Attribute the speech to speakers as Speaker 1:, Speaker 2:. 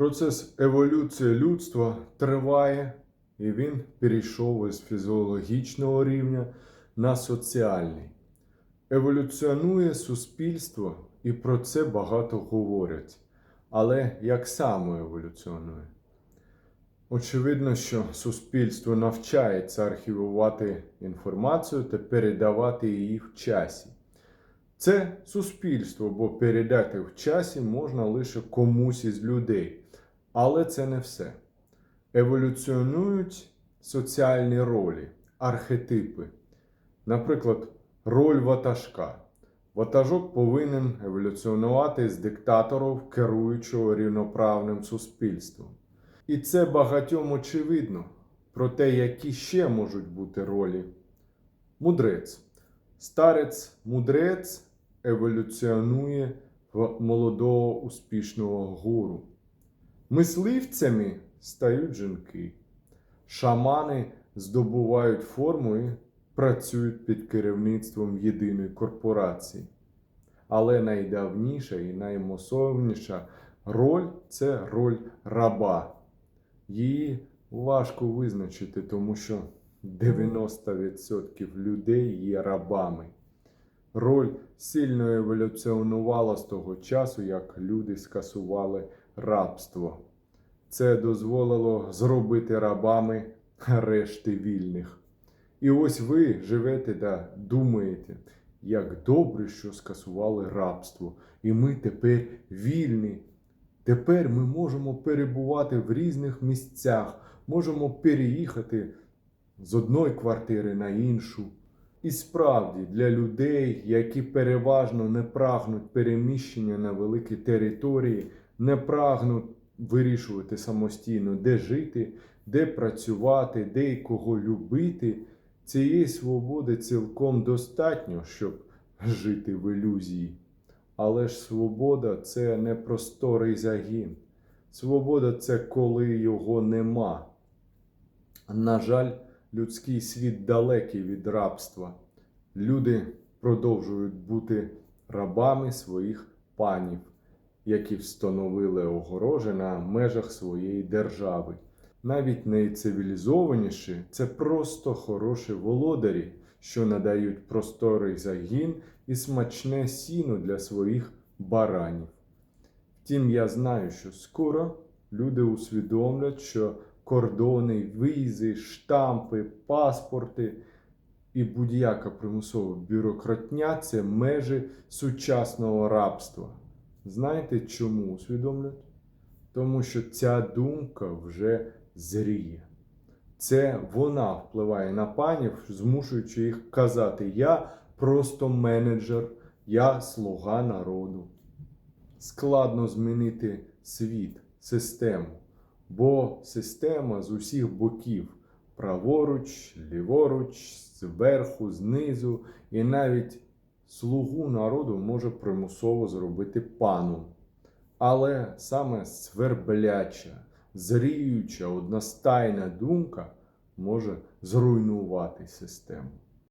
Speaker 1: Процес еволюції людства триває, і він перейшов із фізіологічного рівня на соціальний. Еволюціонує суспільство, і про це багато говорять. Але як саме еволюціонує? Очевидно, що суспільство навчається архівувати інформацію та передавати її в часі. Це суспільство, бо передати в часі можна лише комусь із людей. Але це не все. Еволюціонують соціальні ролі, архетипи. Наприклад, роль ватажка. Ватажок повинен еволюціонувати з диктаторів, керуючого рівноправним суспільством. І це багатьом очевидно про те, які ще можуть бути ролі. Мудрець. Старець мудрець еволюціонує в молодого успішного гуру. Мисливцями стають жінки. Шамани здобувають форму і працюють під керівництвом єдиної корпорації. Але найдавніша і наймасовніша роль це роль раба. Її важко визначити, тому що 90% людей є рабами. Роль сильно еволюціонувала з того часу, як люди скасували рабство. Це дозволило зробити рабами решти вільних. І ось ви живете та думаєте, як добре, що скасували рабство, і ми тепер вільні. Тепер ми можемо перебувати в різних місцях, можемо переїхати з одної квартири на іншу. І справді для людей, які переважно не прагнуть переміщення на великі території, не прагнуть вирішувати самостійно, де жити, де працювати, де і кого любити, цієї свободи цілком достатньо, щоб жити в ілюзії. Але ж свобода це не просторий загін. Свобода це коли його нема. На жаль, людський світ далекий від рабства. Люди продовжують бути рабами своїх панів, які встановили огорожі на межах своєї держави. Навіть найцивілізованіші це просто хороші володарі, що надають просторий загін і смачне сіно для своїх баранів. Втім, я знаю, що скоро люди усвідомлять, що кордони, візи, штампи, паспорти і будь-яка примусова бюрократня це межі сучасного рабства. Знаєте чому усвідомлять? Тому що ця думка вже зріє. Це вона впливає на панів, змушуючи їх казати: Я просто менеджер, я слуга народу. Складно змінити світ, систему, бо система з усіх боків праворуч, ліворуч, зверху, знизу, і навіть слугу народу може примусово зробити паном. Але саме свербляча, зріюча, одностайна думка може зруйнувати систему.